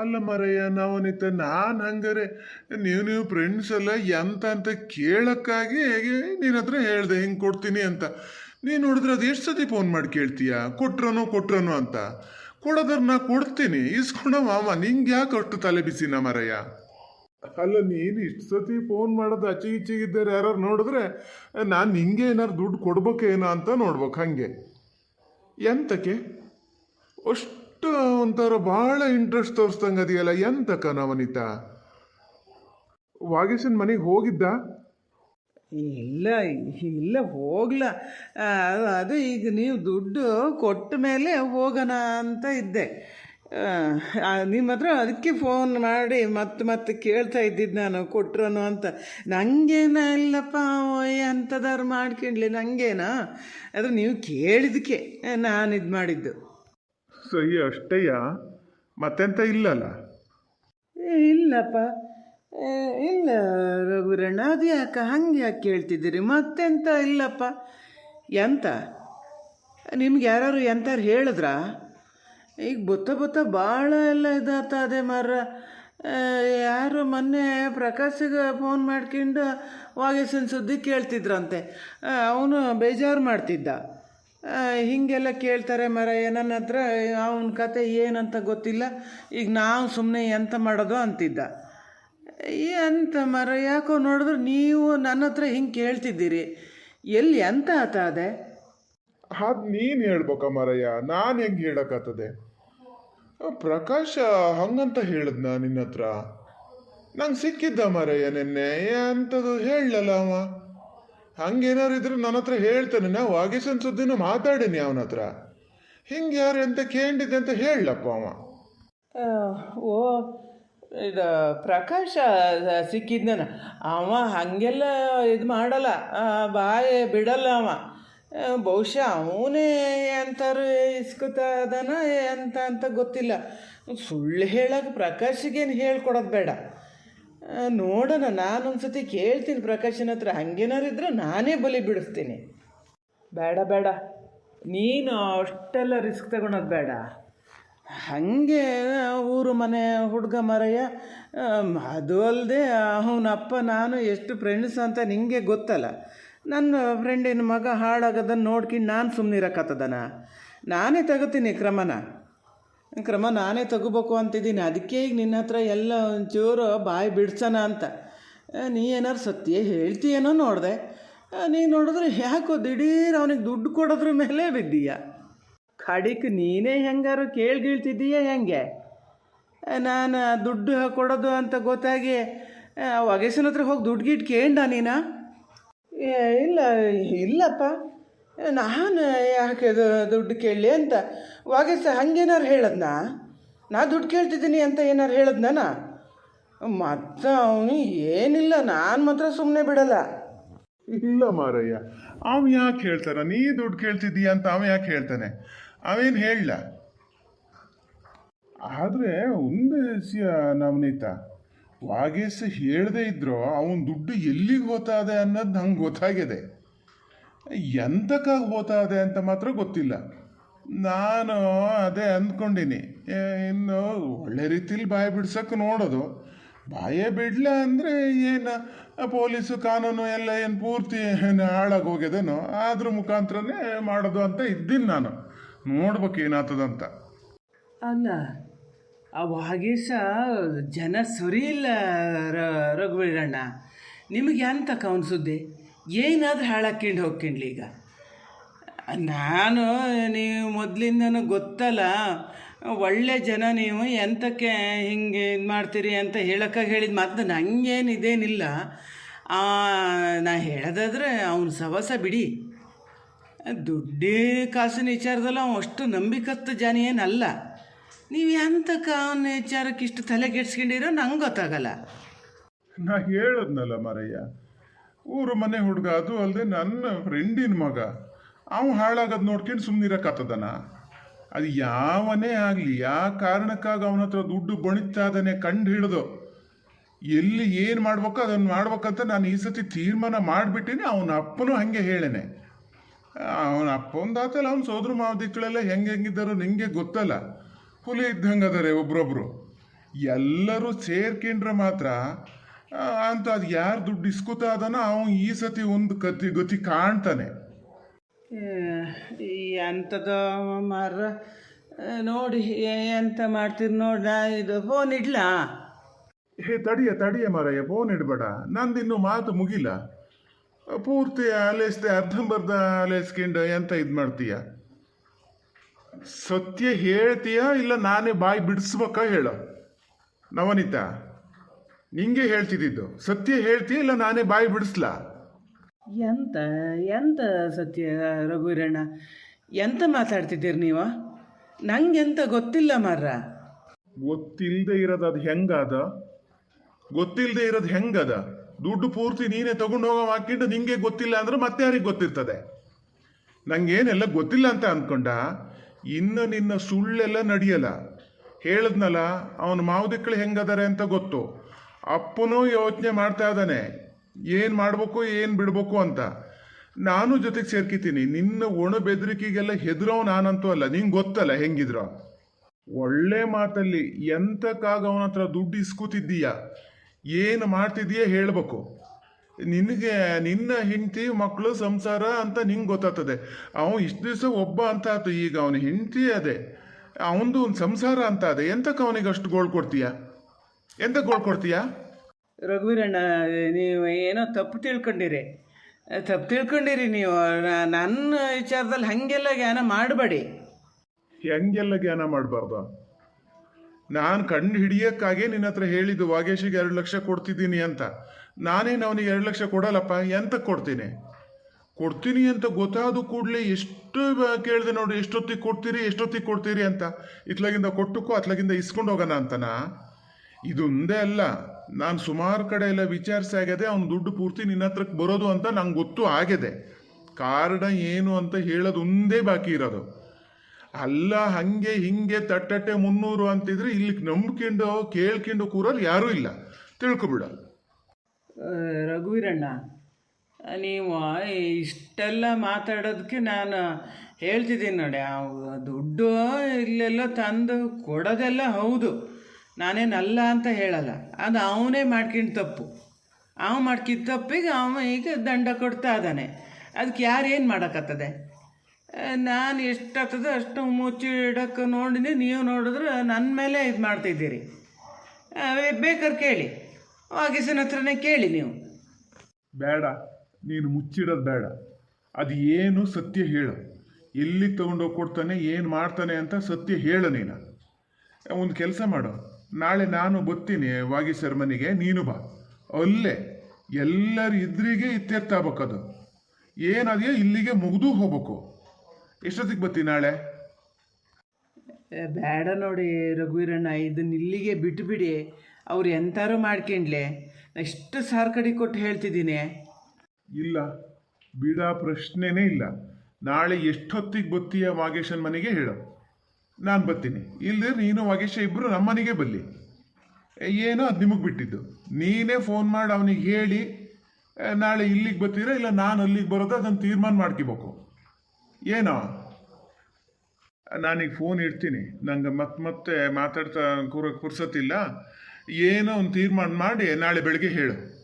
ಅಲ್ಲ ಮರಯ್ಯ ನವನಿತ ನಾನು ಹಂಗಾರೆ. ನೀವು ನೀವು ಫ್ರೆಂಡ್ಸ್ ಎಲ್ಲ ಎಂತ ಅಂತ ಕೇಳಕ್ಕಾಗಿ ನಿನ್ನ ಹತ್ರ ಹೇಳ್ದೆ, ಹಿಂಗೆ ಕೊಡ್ತೀನಿ ಅಂತ. ನೀನು ನೋಡಿದ್ರೆ ಅದು ಎಷ್ಟು ಸತಿ ಫೋನ್ ಮಾಡಿ ಕೇಳ್ತೀಯ? ಕೊಟ್ರನೋ ಕೊಟ್ರನೋ ಅಂತ. ಕೊಡೋದ್ರ ನಾ ಕೊಡ್ತೀನಿ. ಇಸ್ಕೊಂಡ ಮಾಮ ನಿಂಗೆ ಯಾಕೆ ಅಷ್ಟು ತಲೆ ಬಿಸಿನ ಮರಯ್ಯ? ಅಲ್ಲ, ನೀನು ಇಷ್ಟು ಸತಿ ಫೋನ್ ಮಾಡೋದು ಅಚ್ಚಿ ಇಚ್ಚಿಗಿದ್ದಾರೆ ಯಾರು ನೋಡಿದ್ರೆ, ನಾನು ನಿಂಗೆ ಏನಾರು ದುಡ್ಡು ಕೊಡ್ಬೇಕೇನೋ ಅಂತ ನೋಡ್ಬೇಕು, ಹಂಗೆ. ಎಂತಕ್ಕೆ? ಅಷ್ಟು ಒಂಥರ ಭಾಳ ಇಂಟ್ರೆಸ್ಟ್ ತೋರಿಸ್ದಂಗೆ ಅದೆಯಲ್ಲ, ಎಂತ ಕನವನಿತ? ವಾಗೇಶನ್ ಮನೆಗೆ ಹೋಗಿದ್ದ? ಇಲ್ಲ ಇಲ್ಲ, ಹೋಗ್ಲ. ಅದು ಈಗ ನೀವು ದುಡ್ಡು ಕೊಟ್ಟ ಮೇಲೆ ಹೋಗೋಣ ಅಂತ ಇದ್ದೆ. ನಿಮ್ಮ ಹತ್ರ ಅದಕ್ಕೆ ಫೋನ್ ಮಾಡಿ ಮತ್ತೆ ಮತ್ತೆ ಕೇಳ್ತಾ ಇದ್ದಿದ್ದು ನಾನು, ಕೊಟ್ರನು ಅಂತ. ನಂಗೇನ ಇಲ್ಲಪ್ಪ ಎಂಥದಾರು ಮಾಡ್ಕೊಂಡ್ಲಿ ನನಗೇನ ಆದರೆ ನೀವು ಕೇಳಿದಕ್ಕೆ ನಾನು ಇದು ಮಾಡಿದ್ದು. ಸಹಿ ಅಷ್ಟೇಯಾ ಮತ್ತೆಂತ ಇಲ್ಲಲ್ಲ? ಏ, ಇಲ್ಲಪ್ಪ. ಇಲ್ಲ ರಘುರಣ್ಣ ಅದು ಯಾಕೆ? ಹಂಗೆ ಯಾಕೆ ಕೇಳ್ತಿದ್ದೀರಿ? ಮತ್ತೆಂತ ಇಲ್ಲಪ್ಪ. ಎಂತ? ನಿಮ್ಗೆ ಯಾರು ಎಂತಾರು ಹೇಳಿದ್ರಾ? ಈಗ ಬೊತ್ತ ಬೊತ್ತ ಭಾಳ ಎಲ್ಲ ಇದಾಗ್ತದೆ ಮರ ಆ, ಯಾರು ಮೊನ್ನೆ ಪ್ರಕಾಶಿಗೆ ಫೋನ್ ಮಾಡ್ಕೊಂಡು ವಾಗೇಶನ್ ಸುದ್ದಿ ಕೇಳ್ತಿದ್ರಂತೆ. ಅವನು ಬೇಜಾರು ಮಾಡ್ತಿದ್ದ. ಹೀಗೆಲ್ಲ ಕೇಳ್ತಾರೆ ಮರ ನನ್ನ ಹತ್ರ ಅವನ ಕತೆ ಏನಂತ ಗೊತ್ತಿಲ್ಲ. ಈಗ ನಾವು ಸುಮ್ಮನೆ ಎಂತ ಮಾಡೋದು ಅಂತಿದ್ದ. ಎಂತ ಮರ ಯಾಕೋ ನೋಡಿದ್ರೆ ನೀವು ನನ್ನ ಹತ್ರ ಹಿಂಗೆ ಕೇಳ್ತಿದ್ದೀರಿ. ಎಲ್ಲಿ ಎಂತ ಆತ ಅದೇ? ಅದು ನೀನು ಹೇಳ್ಬೇಕ ಮರಯ್ಯ ನಾನು ಹೆಂಗೆ ಹೇಳೋಕ್ಕಾಗ್ತದೆ? ಪ್ರಕಾಶ ಹಂಗಂತ ಹೇಳಿದ್ನ ನಿನ್ನ ಹತ್ರ? ನಂಗೆ ಸಿಕ್ಕಿದ್ದ ಮರಯ್ಯ ನಿನ್ನೆ ಎಂಥದ್ದು ಹೇಳಲ್ಲ ಅವ? ಹಂಗೇನಾರು ಇದ್ರೆ ನನ್ನ ಹತ್ರ ಹೇಳ್ತಾನೆ. ನಾವು ವಾಗೇಶನ್ ಸುದ್ದಿನೂ ಮಾತಾಡೀನಿ ಅವನ ಹತ್ರ. ಹಿಂಗೆ ಯಾರು ಎಂತ ಕೇಳಿದ್ದೆ ಅಂತ ಹೇಳಪ್ಪ ಅವ. ಓ, ಇದು ಪ್ರಕಾಶ ಸಿಕ್ಕಿದ್ನ ಅವ ಹಾಗೆಲ್ಲ ಇದು ಮಾಡಲ್ಲ. ಬಾಯ ಬಿಡಲ್ಲ ಅವ. ಬಹುಶಃ ಅವನೇ ಎಂತಾರು ಇಸ್ಕೊತ ಅದಾನ ಎಂತ ಅಂತ ಗೊತ್ತಿಲ್ಲ. ಸುಳ್ಳು ಹೇಳಕ್ಕೆ ಪ್ರಕಾಶಿಗೇನು ಹೇಳ್ಕೊಡೋದು ಬೇಡ. ನೋಡೋಣ, ನಾನೊಂದ್ಸತಿ ಕೇಳ್ತೀನಿ ಪ್ರಕಾಶನ ಹತ್ರ. ಹಂಗೇನಾರು ಇದ್ರೆ ನಾನೇ ಬಲಿ ಬಿಡಿಸ್ತೀನಿ. ಬೇಡ ಬೇಡ. ನೀನು ಅಷ್ಟೆಲ್ಲ ರಿಸ್ಕ್ ತಗೊಳೋದು ಬೇಡ. ಹಾಗೆ, ಊರು ಮನೆ ಹುಡುಗ ಮರಯ್ಯ ಅದು ಅಲ್ಲದೆ ಅವನಪ್ಪ ನಾನು ಎಷ್ಟು ಫ್ರೆಂಡ್ಸ್ ಅಂತ ನಿಮಗೆ ಗೊತ್ತಲ್ಲ. ನನ್ನ ಫ್ರೆಂಡಿನ ಮಗ ಹಾಳಾಗೋದನ್ನು ನೋಡ್ಕೊಂಡು ನಾನು ಸುಮ್ಮನೆ ನಾನೇ ತಗೋತೀನಿ ಕ್ರಮನ. ಕ್ರಮ ನಾನೇ ತಗೋಬೇಕು ಅಂತಿದ್ದೀನಿ. ಅದಕ್ಕೆ ಈಗ ನಿನ್ನ ಹತ್ರ ಎಲ್ಲ ಒಂಚೂರು ಬಾಯಿ ಬಿಡ್ಸೋಣ ಅಂತ. ನೀ ಏನಾರು ಸತ್ಯ ಹೇಳ್ತೀಯೇನೋ ನೋಡಿದೆ. ನೀ ನೋಡಿದ್ರೆ ಯಾಕೋ ದಿಢೀರ್ ಅವನಿಗೆ ದುಡ್ಡು ಕೊಡೋದ್ರ ಮೇಲೆ ಬಿದ್ದೀಯ. ಕಡಿಕ್ ನೀನೇ ಹೆಂಗಾರು ಕೇಳ್ಗೀಳ್ತಿದ್ದೀಯ ಹೆಂಗೆ? ನಾನು ದುಡ್ಡು ಕೊಡೋದು ಅಂತ ಗೊತ್ತಾಗಿ ಒಗೆಸನ ಹತ್ರ ಹೋಗಿ ದುಡ್ಡು ಗಿಟ್ಟು ಕೇಳ ನೀನಾ? ಇಲ್ಲ, ಇಲ್ಲಪ್ಪ. ನಾನು ಯಾಕೆ ದುಡ್ಡು ಕೇಳಲಿ ಅಂತ. ವಾಗೇಶ ಹಂಗೇನಾರು ಹೇಳದ್ನ? ನಾ ದುಡ್ಡು ಕೇಳ್ತಿದ್ದೀನಿ ಅಂತ ಏನಾರು ಹೇಳದ್ನ ಮತ್ತು ಅವನು ಏನಿಲ್ಲ, ನಾನು ಮಾತ್ರ ಸುಮ್ಮನೆ ಬಿಡಲ್ಲ. ಇಲ್ಲ ಮಾರಯ್ಯ ಅವ ಯಾಕೆ ಹೇಳ್ತಾರ ನೀ ದುಡ್ಡು ಕೇಳ್ತಿದ್ದೀಯ ಅಂತ ಅವ ಯಾಕೆ ಹೇಳ್ತಾನೆ? ಅವೇನು ಹೇಳಲ್ಲ ಆದರೆ ಒಂದು ನವನೀತ. ವಾಗೇಶ ಹೇಳದೇ ಇದ್ರೋ ಅವನ ದುಡ್ಡು ಎಲ್ಲಿಗೆ ಹೋತಾದೆ ಅನ್ನೋದು ನಂಗೆ ಗೊತ್ತಾಗಿದೆ. ಎಂತಕ್ಕಾಗಿ ಹೋತಾದೆ ಅಂತ ಮಾತ್ರ ಗೊತ್ತಿಲ್ಲ. ನಾನು ಅದೇ ಅಂದ್ಕೊಂಡಿನಿ. ಇನ್ನು ಒಳ್ಳೆ ರೀತಿಲಿ ಬಾಯಿ ಬಿಡ್ಸೋಕೆ ನೋಡೋದು. ಬಾಯೇ ಬಿಡ್ಲ ಅಂದರೆ ಏನು? ಪೊಲೀಸು ಕಾನೂನು ಎಲ್ಲ ಏನು ಪೂರ್ತಿ ಏನು ಹಾಳಾಗಿ ಹೋಗ್ಯದೇನೋ ಅದ್ರ ಮುಖಾಂತರನೇ ಮಾಡೋದು ಅಂತ ಇದ್ದೀನಿ ನಾನು. ನೋಡ್ಬೇಕು ಏನಾಗ್ತದಂತ ಅಲ್ಲ, ಆ ಜನ ಸರಿ ಇಲ್ಲ ರಘುವೀರಣ್ಣ. ನಿಮಗೆ ಎಂತಕ್ಕ ಅವನ ಸುದ್ದಿ? ಏನಾದರೂ ಹಾಳಾಕ್ಕೊಂಡು ಹೋಗ್ಕೊಂಡ್ಲಿ ಈಗ. ನಾನು ನೀವು ಮೊದಲಿಂದನೂ ಗೊತ್ತಲ್ಲ, ಒಳ್ಳೆ ಜನ ನೀವು ಎಂತಕ್ಕೆ ಹಿಂಗೆ ಇದು ಮಾಡ್ತೀರಿ ಅಂತ ಹೇಳೋಕ್ಕಾಗಿ ಹೇಳಿದ ಮಾತು ನನಗೇನು ಇದೇನಿಲ್ಲ. ನಾ ಹೇಳೋದಾದ್ರೆ ಅವನ ಸವಸ ಬಿಡಿ. ದುಡ್ಡೇ ಕಾಸಿನ ವಿಚಾರದಲ್ಲಿ, ಅವನು ಅಷ್ಟು ನಂಬಿಕತ್ತ ಜನ ಏನಲ್ಲ. ನೀವು ಎಂತಕ್ಕ ಅವನ ವಿಚಾರಕ್ಕೆ ಇಷ್ಟು ತಲೆ ಕೆಡ್ಸ್ಕೊಂಡಿರೋ ನಂಗೆ ಗೊತ್ತಾಗಲ್ಲ. ನಾ ಹೇಳದ್ನಲ್ಲ ಮರಯ್ಯ ಊರು ಮನೆ ಹುಡುಗ, ಅದು ಅಲ್ಲದೆ ನನ್ನ ಫ್ರೆಂಡಿನ ಮಗ. ಅವನು ಹಾಳಾಗೋದು ನೋಡ್ಕೊಂಡು ಸುಮ್ಮನಿರಕ್ಕಾಗ್ತದನ ಅದು ಯಾವನೇ ಆಗಲಿ ಯಾವ ಕಾರಣಕ್ಕಾಗಿ ಅವನ ಹತ್ರ ದುಡ್ಡು ಬಣಿತಾ ಇದ್ದಾನೆ ಕಂಡು ಹಿಡಿದು ಎಲ್ಲಿ ಏನು ಮಾಡ್ಬೇಕೋ ಅದನ್ನು ಮಾಡ್ಬೇಕಂತ ನಾನು ಈ ಸತಿ ತೀರ್ಮಾನ ಮಾಡಿಬಿಟ್ಟಿನಿ, ಅವನ ಅಪ್ಪನೂ ಹಾಗೆ ಹೇಳೇನೆ. ಅವನ ಅಪ್ಪಂದಾತಲ್ಲ ಅವ್ನ ಸೋದ್ರ ಮಾವದಿಕ್ಕಳೆಲ್ಲ ಹೆಂಗೆ ಹೆಂಗಿದ್ದಾರೋ ನಿಮಗೆ ಗೊತ್ತಲ್ಲ. ಹುಲಿ ಇದ್ದಂಗೆ ಅದಾರೆ ಒಬ್ರೊಬ್ರು. ಎಲ್ಲರೂ ಸೇರ್ಕೊಂಡ್ರೆ ಮಾತ್ರ ಅಂತ ಅದು ಯಾರು ದುಡ್ಡು ಇಸ್ಕೋತಾ ಅದನ್ನ ಅವನು ಈ ಸತಿ ಒಂದು ಗತಿ ಗತಿ ಕಾಣ್ತಾನೆ. ಎಂಥದ ಮಾರ ನೋಡಿ ಎಂತ ಮಾಡ್ತೀರಿ ನೋಡ ಇದು ಫೋನ್ ಇಡ್ಲಾ? ಹೇ ತಡಿಯ ತಡಿಯ ಮಾರಯ್ಯ ಫೋನ್ ಇಡಬೇಡ. ನಂದಿನ್ನು ಮಾತು ಮುಗಿಲ್ಲ. ಪೂರ್ತಿ ಆಲೈಸ್ದೆ ಅರ್ಧಂಬರ್ಧ ಆಲೈಸ್ಕೊಂಡು ಎಂತ ಇದು ಮಾಡ್ತೀಯ? ಸತ್ಯ ಹೇಳ್ತೀಯ ಇಲ್ಲ ನಾನೇ ಬಾಯಿ ಬಿಡಿಸ್ಬೇಕಾ ಹೇಳ. ನವನೀತಾ? ನಿಂಗೆ ಹೇಳ್ತಿದ್ದು ಸತ್ಯ ಹೇಳ್ತೀಯ ಇಲ್ಲ ನಾನೇ ಬಾಯಿ ಬಿಡಿಸ್ಲಾ? ಎಂತ ಎಂತ ಸತ್ಯ ರಘುವೀರಣ್ಣ? ಎಂತ ಮಾತಾಡ್ತಿದ್ದೀರಿ ನೀವು? ನಂಗೆಂತ ಗೊತ್ತಿಲ್ಲ ಮಾರ್ರ. ಗೊತ್ತಿಲ್ಲದೆ ಇರೋದು ಅದು ಹೆಂಗದ? ಗೊತ್ತಿಲ್ಲದೆ ಇರೋದು ಹೆಂಗದ? ದುಡ್ಡು ಪೂರ್ತಿ ನೀನೇ ತಗೊಂಡು ಹೋಗೋ ಹಾಕಿಂಡು ನಿಂಗೆ ಗೊತ್ತಿಲ್ಲ ಅಂದ್ರೆ ಮತ್ತೆ ಯಾರಿಗೆ ಗೊತ್ತಿರ್ತದೆ? ನಂಗೇನೆಲ್ಲ ಗೊತ್ತಿಲ್ಲ ಅಂತ ಅಂದ್ಕೊಂಡ ಇನ್ನು ನಿನ್ನ ಸುಳ್ಳೆಲ್ಲ ನಡೆಯಲ್ಲ. ಹೇಳದ್ನಲ್ಲ ಅವನ ಮಾವದಿಕ್ಕಳು ಹೆಂಗದಾರೆ ಅಂತ ಗೊತ್ತು. ಅಪ್ಪನೂ ಯೋಚನೆ ಮಾಡ್ತಾ ಇದ್ದಾನೆ. ಏನು ಮಾಡಬೇಕು, ಏನು ಬಿಡ್ಬೇಕು ಅಂತ. ನಾನು ಜೊತೆಗೆ ಸೇರ್ಕಿತೀನಿ. ನಿನ್ನ ಒಣ ಬೆದರಿಕೆಗೆಲ್ಲ ಹೆದರೋ ನಾನಂತೂ ಅಲ್ಲ. ನಿಂಗೆ ಗೊತ್ತಲ್ಲ ಹೆಂಗಿದ್ರೋ? ಒಳ್ಳೆ ಮಾತಲ್ಲಿ ಎಂತಕ್ಕಾಗ ಅವನ ಹತ್ರ ದುಡ್ಡು ಇಸ್ಕೂತಿದ್ದೀಯ? ಏನು ಮಾಡ್ತಿದ್ದೀಯ ಹೇಳ್ಬೇಕು. ನಿನಗೆ, ನಿನ್ನ ಹೆಂಡತಿ ಮಕ್ಕಳು ಸಂಸಾರ ಅಂತ ನಿಂಗೆ ಗೊತ್ತಾಗ್ತದೆ. ಅವನು ಇಷ್ಟು ದಿವಸ ಒಬ್ಬ ಅಂತ ಆಯ್ತು ಈಗ ಅವನ ಹೆಂಡತಿ ಅದೇ. ಅವನದು ಒಂದು ಸಂಸಾರ ಅಂತ ಅದೇ. ಎಂತಕ್ಕೆ ಅವನಿಗೆ ಅಷ್ಟು ಗೋಳ್ ಕೊಡ್ತೀಯ? ಎಂತಕ್ಕೆ ಗೋಳ್ ಕೊಡ್ತೀಯ? ರಘುವೀರಣ್ಣ ನೀವು ಏನೋ ತಪ್ಪು ತಿಳ್ಕೊಂಡಿರಿ. ತಪ್ಪು ತಿಳ್ಕೊಂಡಿರಿ ನೀವು. ನ- ನನ್ನ ವಿಚಾರದಲ್ಲಿ ಹಾಗೆಲ್ಲ ಜ್ಞಾನ ಮಾಡಬೇಡಿ. ಹೆಂಗೆಲ್ಲ ಜ್ಞಾನ ಮಾಡಬಾರ್ದ? ನಾನು ಕಣ್ಣು ಹಿಡಿಯಕ್ಕಾಗೆ ನಿನ್ನ ಹತ್ರ ಹೇಳಿದ್ದು ವಾಗೇಶಿಗೆ ಎರಡು ಲಕ್ಷ ಕೊಡ್ತಿದ್ದೀನಿ ಅಂತ. ನಾನೇನು ಅವನಿಗೆ ಎರಡು ಲಕ್ಷ ಕೊಡಲ್ಲಪ್ಪ? ಎಂತಕ್ಕೆ ಕೊಡ್ತೀನಿ? ಕೊಡ್ತೀನಿ ಅಂತ ಗೊತ್ತಾದ ಕೂಡಲೇ ಎಷ್ಟು ಕೇಳಿದೆ ನೋಡಿ ಎಷ್ಟೊತ್ತಿಗೆ ಕೊಡ್ತೀರಿ ಎಷ್ಟೊತ್ತಿಗೆ ಕೊಡ್ತೀರಿ ಅಂತ. ಇತ್ಲಾಗಿಂದ ಕೊಟ್ಟುಕೋ ಅತ್ಲಾಗಿಂದ ಇಸ್ಕೊಂಡು ಹೋಗೋಣ ಅಂತನಾ? ಇದೊಂದೇ ಅಲ್ಲ. ನಾನು ಸುಮಾರು ಕಡೆ ಎಲ್ಲ ವಿಚಾರಿಸಿ ಆಗಿದೆ ಅವ್ನು ದುಡ್ಡು ಪೂರ್ತಿ ನಿನ್ನ ಹತ್ರಕ್ಕೆ ಬರೋದು ಅಂತ ನಂಗೆ ಗೊತ್ತು ಆಗಿದೆ ಕಾರಣ ಏನು ಅಂತ ಹೇಳೋದು ಒಂದೇ ಬಾಕಿ ಇರೋದು. ಅಲ್ಲ, ಹಂಗೆ ಹಿಂಗೆ ತಟ್ಟಟ್ಟೆ ಮುನ್ನೂರು ಅಂತಿದ್ರೆ ಇಲ್ಲಿ ನಂಬ್ಕೊಂಡು, ಕೇಳ್ಕೊಂಡು ಕೂರಲ್ಲಿ ಯಾರೂ ಇಲ್ಲ. ತಿಳ್ಕೊಬಿಡ ರಘುವೀರಣ್ಣ, ನೀವು ಇಷ್ಟೆಲ್ಲ ಮಾತಾಡೋದಕ್ಕೆ ನಾನು ಹೇಳ್ತಿದ್ದೀನಿ ನೋಡಿ ದುಡ್ಡು ಇಲ್ಲೆಲ್ಲ ತಂದು ಕೊಡೋದೆಲ್ಲ ಹೌದು. ನಾನೇನಲ್ಲ ಅಂತ ಹೇಳಲ್ಲ. ಅದು ಅವನೇ ಮಾಡ್ಕೊಂಡು ತಪ್ಪು. ಅವ ಮಾಡ್ಕಿದ ತಪ್ಪಿಗೆ ಅವ ಈಗ ದಂಡ ಕೊಡ್ತಾ ಇದ್ದಾನೆ. ಅದಕ್ಕೆ ಯಾರು ಏನು ಮಾಡೋಕ್ಕತ್ತದೆ ನಾನು ಎಷ್ಟಾಗ್ತದೆ ಅಷ್ಟು ಮುಚ್ಚಿಡೋಕ್ಕೆ ನೋಡಿನಿ. ನೀವು ನೋಡಿದ್ರೆ ನನ್ನ ಮೇಲೆ ಇದು ಮಾಡ್ತಿದ್ದೀರಿ ಬೇಕಾದ್ರೆ ಕೇಳಿ. ವಾಗಿಸಿನ ಹತ್ರನೇ ಕೇಳಿ ನೀವು. ಬೇಡ, ನೀನು ಮುಚ್ಚಿಡೋದು ಬೇಡ. ಅದು ಏನು ಸತ್ಯ ಹೇಳು. ಎಲ್ಲಿ ತಗೊಂಡೋಗಿ ಕೊಡ್ತಾನೆ, ಏನು ಮಾಡ್ತಾನೆ ಅಂತ ಸತ್ಯ ಹೇಳು ನೀನು. ಒಂದು ಕೆಲಸ ಮಾಡು. ನಾಳೆ ನಾನು ಬತ್ತೀನಿ ವಾಗೀಶರ್ ಮನೆಗೆ ನೀನು ಬಾ. ಅಲ್ಲೇ ಎಲ್ಲರ ಇದ್ರಿಗೆ ಇತ್ಯರ್ಥ ಆಗ್ಬೇಕದು. ಏನದೆಯೋ ಇಲ್ಲಿಗೆ ಮುಗಿದು ಹೋಗ್ಬೇಕು. ಎಷ್ಟೊತ್ತಿಗೆ ಬತ್ತೀನಿ ನಾಳೆ? ಬೇಡ ನೋಡಿ ರಘುವೀರಣ್ಣ ಇದನ್ನ ಇಲ್ಲಿಗೆ ಬಿಟ್ಬಿಡಿ. ಅವ್ರು ಎಂತಾರು ಮಾಡ್ಕೊಂಡ್ಲೆ. ಎಷ್ಟು ಸಾರ್ ಕಡೆ ಕೊಟ್ಟು ಹೇಳ್ತಿದ್ದೀನಿ. ಇಲ್ಲ ಬಿಡ ಪ್ರಶ್ನೆನೇ ಇಲ್ಲ. ನಾಳೆ ಎಷ್ಟೊತ್ತಿಗೆ ಬತ್ತೀಯ ವಾಗೇಶನ್ ಮನೆಗೆ ಹೇಳು. ನಾನು ಬರ್ತೀನಿ. ಇಲ್ಲದೆ ನೀನು ವಾಗೇಶ ಇಬ್ಬರು ನಮ್ಮನೆಗೆ ಬಲ್ಲಿ ಏನೋ ಅದು ನಿಮಗೆ ಬಿಟ್ಟಿದ್ದು. ನೀನೇ ಫೋನ್ ಮಾಡಿ, ಅವನಿಗೆ ಹೇಳಿ. ನಾಳೆ ಇಲ್ಲಿಗೆ ಬರ್ತೀರಾ, ಇಲ್ಲ ನಾನು ಅಲ್ಲಿಗೆ ಬರೋದು ಅದನ್ನು ತೀರ್ಮಾನ ಮಾಡ್ಕೋಬೇಕು. ಏನೋ? ನಾನೀಗ ಫೋನ್ ಇಡ್ತೀನಿ. ನಂಗೆ ಮತ್ತೆ ಮತ್ತೆ ಮಾತಾಡ್ತಾ ಕೂರೋಕ್ಕೆ ಪುರ್ಸತ್ತಿಲ್ಲ ಏನೋ ಒಂದು ತೀರ್ಮಾನ ಮಾಡಿ, ನಾಳೆ ಬೆಳಗ್ಗೆ ಹೇಳು.